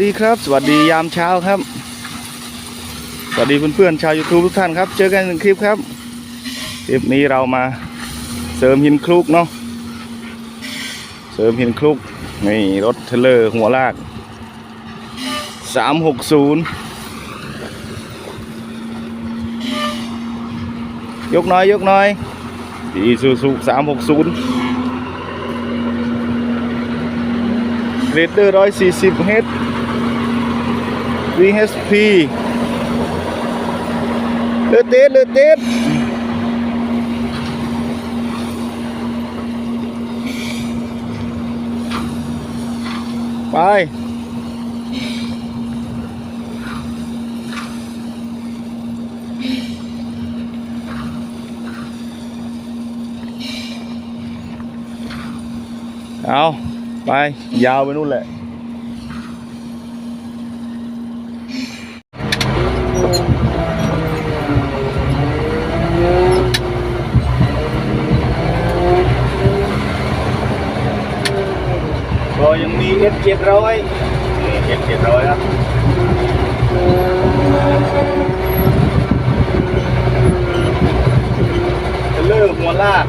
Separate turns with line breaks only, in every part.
ดีครับ สวัสดียามเช้าครับ สวัสดีเพื่อนๆชาว YouTube ทุกท่านครับ เจอกันหนึ่งคลิปครับ คลิปนี้เรามาเสริมหินคลุกเนาะ เสริมหินคลุกนี่รถเทรลเลอร์หัวลาก 360 ยกน้อยยกน้อยอีซูซู360เรดเดอร์ร้อยสี่สิบเฮด VHP เลือดเต็ดเลือดเต็ดไปเอาไป ยาวไปนู่นแหละ ยังมี F 7 0 0นี่ F 7 0 0ครับเทรลเลอร์หัวลาก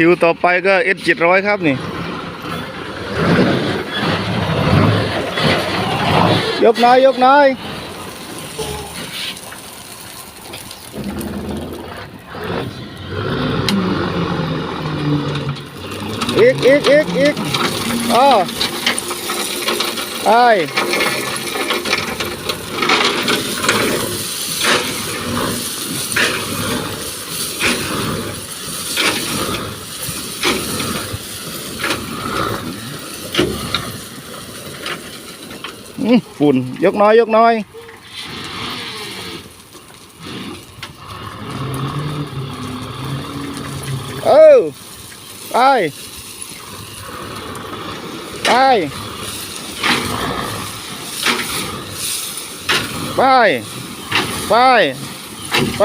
คิวต่อไปก็ S 7 0 0ครับนี่ ยกน้อย ยกน้อย อีก อีก อีก อีกอ๋อไปอื้ ฝุ่นยกน้อยยกน้อยเออไปไปไปไปไป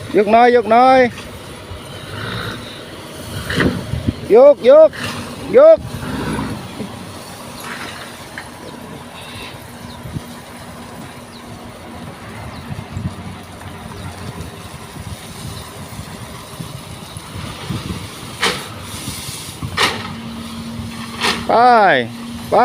ยกน้อยยกน้อยยกยกยกไปไป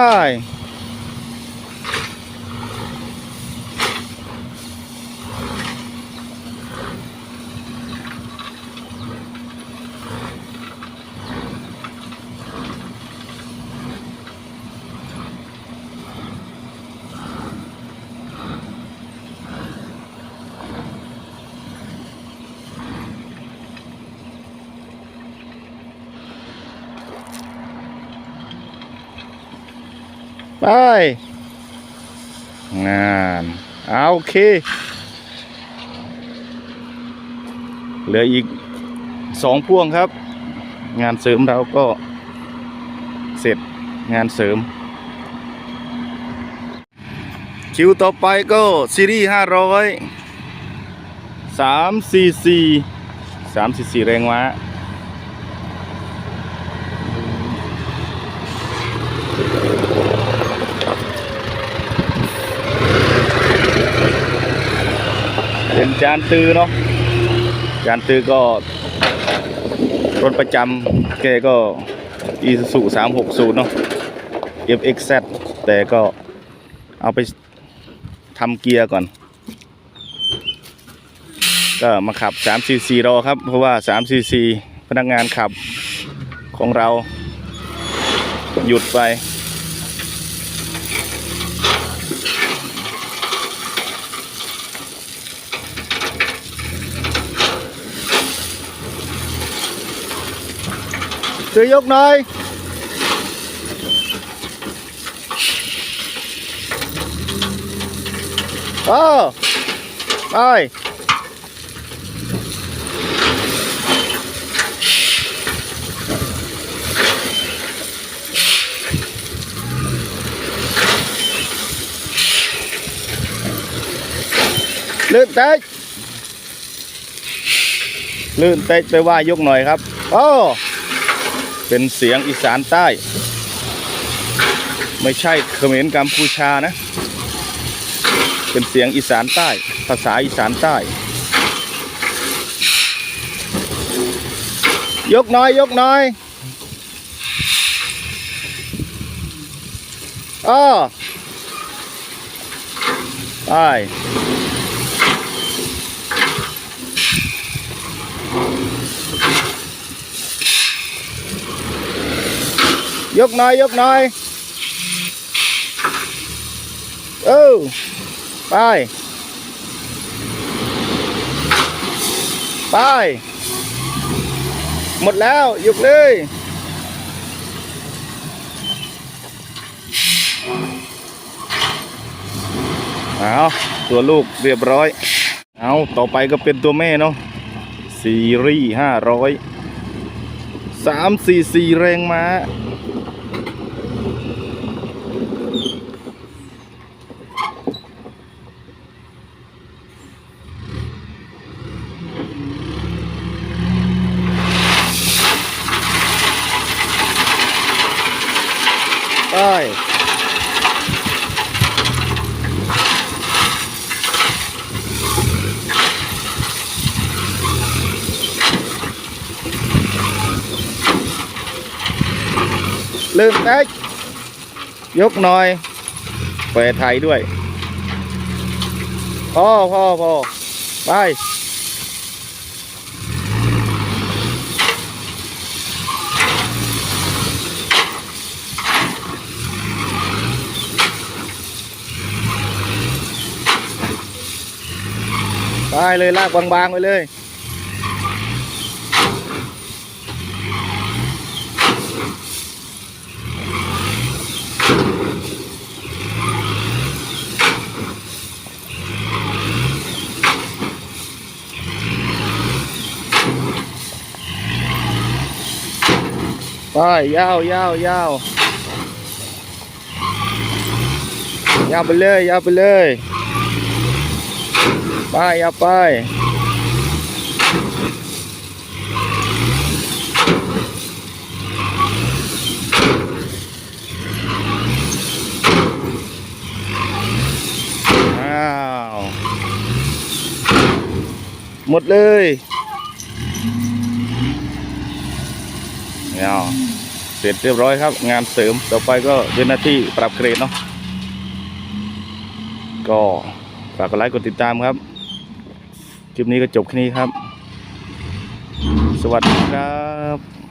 ไปงานเอาโอเค เหลืออีกสองพ่วงครับ งานเสริมเราก็เสร็จงานเสริม คิวต่อไปก็ซีรีส์ห้าร้อยสามสี่สี่สามสี่สี่แรงม้า จานตือเนาะจานตือก็รถประจำแกก็อีซูซู360เนาะ FXZ แต่ก็เอาไปทำเกียร์ก่อน ก็มาขับ 3cc รอครับ เพราะว่า 3cc พนักงานขับของเราหยุดไป ช่วยยกหน่อยโอ้ไปลื่นเตะลื่นเตะไปว่ายกหน่อยครับ โอ้ เป็นเสียงอีสานใต้ ไม่ใช่เขมรกัมพูชานะ เป็นเสียงอีสานใต้ ภาษาอีสานใต้ ยกน้อยยกน้อยอ้อไป ยกหน่อย ยกหน่อย เออไป ไป หมดแล้ว ยกเลย เอาตัวลูกเรียบร้อย เอาต่อไปก็เป็นตัวแม่เนาะซีรีส์ห้าร้อยสามสี่สี่แรงม้า ลืมแท็กยกหน่อยเปิดไทยด้วยพ่อพ่อพ่อไป ไปเลยลากบางๆไปเลยไปยาวยาวยาวยาวไปเลยยาวไปเลย ไปยาไป อ้าว หมดเลยเอาเสร็จเรียบร้อยครับ งานเสริมต่อไปก็เป็นหน้าที่ปรับเกรดเนาะก็ฝากกดไลค์กดติดตามครับ คลิปนี้ก็จบแค่นี้ครับ สวัสดีครับ